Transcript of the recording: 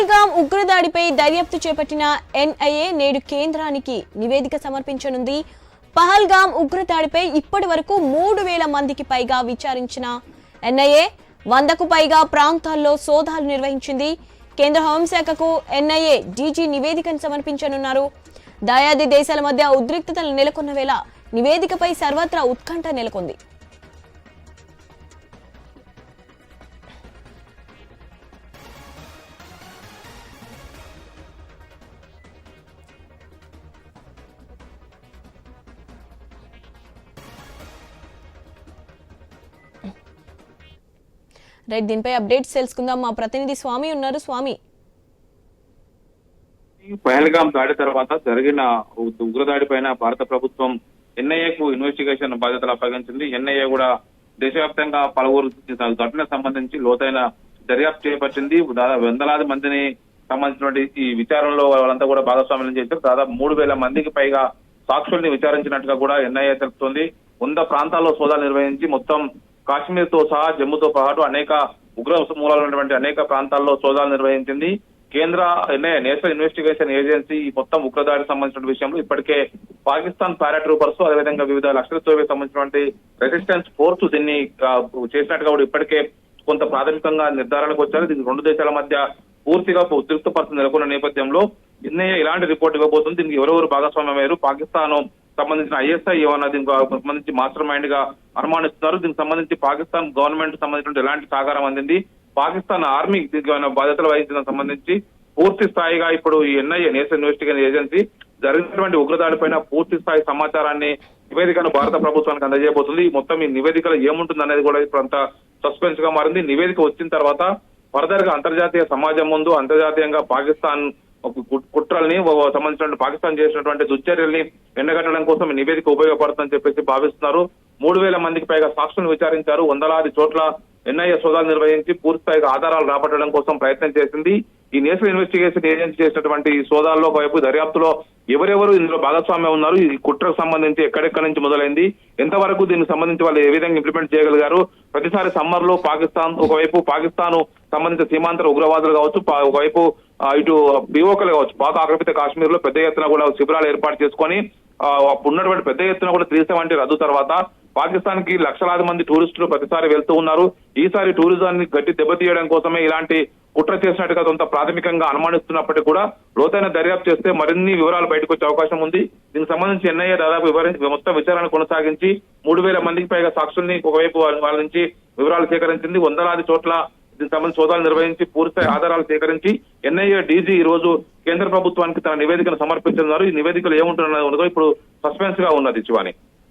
పహల్గాం ఉగ్రదాడిపై దర్యాప్తు చేపట్టిన ఎన్ఐఏ నేడు కేంద్రానికి నివేదిక సమర్పించనుంది. పహల్గాం ఉగ్రదాడిపై ఇప్పటి వరకు మూడు వేల మందికి పైగా విచారించిన ఎన్ఐఏ వందకు పైగా ప్రాంతాల్లో సోదాలు నిర్వహించింది. కేంద్ర హోంశాఖకు ఎన్ఐఏ డీజీ నివేదికను సమర్పించనున్నారు. దయాది దేశాల మధ్య ఉద్రిక్తతలు నెలకొన్న వేళ నివేదికపై సర్వత్రా ఉత్కంఠ నెలకొంది. రైట్ దీనిపై అప్డేట్స్ తెలుసుకుందాం. మా ప్రతినిధి స్వామి ఉన్నారు. స్వామి. పహల్గాం దాడి తర్వాత జరిగిన ఉగ్రదాడి పైన భారత ప్రభుత్వం ఎన్ఐఏకు ఇన్వెస్టిగేషన్ బాధ్యతలు అప్పగించింది. ఎన్ఐఏ కూడా దేశవ్యాప్తంగా పలువురు ఘటన సంబంధించి లోతైన దర్యాప్తు చేపట్టింది. దాదాపు వందలాది మందిని సంబంధించినటువంటి ఈ విచారణలో వాళ్ళంతా కూడా భాగస్వామ్యం చేశారు. దాదాపు మూడు వేల మందికి పైగా సాక్షుల్ని విచారించినట్టుగా కూడా ఎన్ఐఏ తెలుపుతోంది. వంద ప్రాంతాల్లో సోదాలు నిర్వహించి మొత్తం కాశ్మీర్తో సహా జమ్మూతో పాటు అనేక ఉగ్ర మూలాలు ఉన్నటువంటి అనేక ప్రాంతాల్లో సోదాలు నిర్వహించింది. కేంద్ర నేషనల్ ఇన్వెస్టిగేషన్ ఏజెన్సీ ఈ మొత్తం ఉగ్రదాడికి సంబంధించిన విషయంలో ఇప్పటికే పాకిస్తాన్ పారాట్రూపర్స్ అదేవిధంగా వివిధ లక్షల చోవికి సంబంధించినటువంటి రెసిస్టెన్స్ ఫోర్స్ దీన్ని చేసినట్టుగా కూడా ఇప్పటికే కొంత ప్రాథమికంగా నిర్ధారణకు వచ్చారు. దీనికి రెండు దేశాల మధ్య పూర్తిగా ఉద్రిక్త పరిస్థితి నెలకొన్న నేపథ్యంలో ఎన్ఐఏ ఇలాంటి రిపోర్ట్ ఇవ్వబోతుంది. దీనికి ఎవరెవరు భాగస్వామ్యమయ్యారు పాకిస్తాన్ సంబంధించిన ఐఎస్ఐ ఏమన్నా దీనికి సంబంధించి మాస్టర్ మైండ్గా అనుమానిస్తున్నారు. దీనికి సంబంధించి పాకిస్తాన్ గవర్నమెంట్ సంబంధించిన ఎలాంటి సహకారం అందింది? పాకిస్తాన్ ఆర్మీ దీనికి ఏమైనా బాధ్యతలు వహించడం సంబంధించి పూర్తి స్థాయిగా ఇప్పుడు ఈ ఎన్ఐఏ నేషనల్ ఇన్వెస్టిగేషన్ ఏజెన్సీ జరిగినటువంటి ఉగ్రదాడిపైన పూర్తి స్థాయి సమాచారాన్ని నివేదికను భారత ప్రభుత్వానికి అందజేయబోతుంది. మొత్తం ఈ నివేదికలో ఏముంటుంది అనేది కూడా ఇప్పుడు అంతా సస్పెన్స్గా మారింది. నివేదిక వచ్చిన తర్వాత ఫర్దర్గా అంతర్జాతీయ సమాజం ముందు అంతర్జాతీయంగా పాకిస్తాన్ కుట్రల్ని సంబంధించినటువంటి సంబంధించిన పాకిస్తాన్ చేసినటువంటి దుశ్చర్యల్ని ఎండగట్టడం కోసం ఈ నివేదిక ఉపయోగపడుతుందని చెప్పేసి భావిస్తున్నారు. మూడు వేల మందికి పైగా సాక్షులను విచారించారు. వందలాది చోట్ల ఎన్ఐఏ సోదాలు నిర్వహించి పూర్తిస్థాయిగా ఆధారాలు రాబట్టడం కోసం ప్రయత్నం చేసింది. ఈ నేషనల్ ఇన్వెస్టిగేషన్ ఏజెన్సీ చేసినటువంటి సోదాల్లో ఒకవైపు దర్యాప్తులో ఎవరెవరు ఇందులో భాగస్వామ్యం ఉన్నారు? ఈ కుట్రకు సంబంధించి ఎక్కడెక్కడి నుంచి మొదలైంది? ఎంతవరకు దీనికి సంబంధించి వాళ్ళు ఏ విధంగా ఇంప్లిమెంట్ చేయగలిగారు? ప్రతిసారి సమ్మర్లో పాకిస్తాన్ ఒకవైపు పాకిస్తాన్ సంబంధించిన సీమాంతర ఉగ్రవాదులు కావచ్చు ఒకవైపు ఇటు బీఓకలు కావచ్చు బాగా ఆక్రమిత కాశ్మీర్లో పెద్ద ఎత్తున కూడా శిబిరాలు ఏర్పాటు చేసుకొని అప్పుడు ఉన్నటువంటి పెద్ద ఎత్తున కూడా త్రీ సెవెంటీ రద్దు తర్వాత పాకిస్తాన్కి లక్షలాది మంది టూరిస్టులు ప్రతిసారి వెళ్తూ ఉన్నారు. ఈసారి టూరిజాన్ని గట్టి దెబ్బతీయడం కోసమే ఇలాంటి కుట్ర చేసినట్టుగా కొంత ప్రాథమికంగా అనుమానిస్తున్నప్పటికీ కూడా లోతైన దర్యాప్తు చేస్తే మరిన్ని వివరాలు బయటకు వచ్చే అవకాశం ఉంది. దీనికి సంబంధించి ఎన్ఐఏ దాదాపు వివరించి మొత్తం విచారణ కొనసాగించి మూడు వేల మందికి పైగా సాక్షుల్ని ఒకవైపు వాళ్ళ నుంచి వివరాలు సేకరించింది. వందలాది చోట్ల దీనికి సంబంధించి సోదాలు నిర్వహించి పూర్తి ఆధారాలు సేకరించి ఎన్ఐఏ డీజీ ఈ రోజు కేంద్ర ప్రభుత్వానికి తన నివేదికను సమర్పించనున్నారు. ఈ నివేదికలు ఏముంటున్నదో ఇప్పుడు సస్పెన్స్గా ఉన్నది శివాని.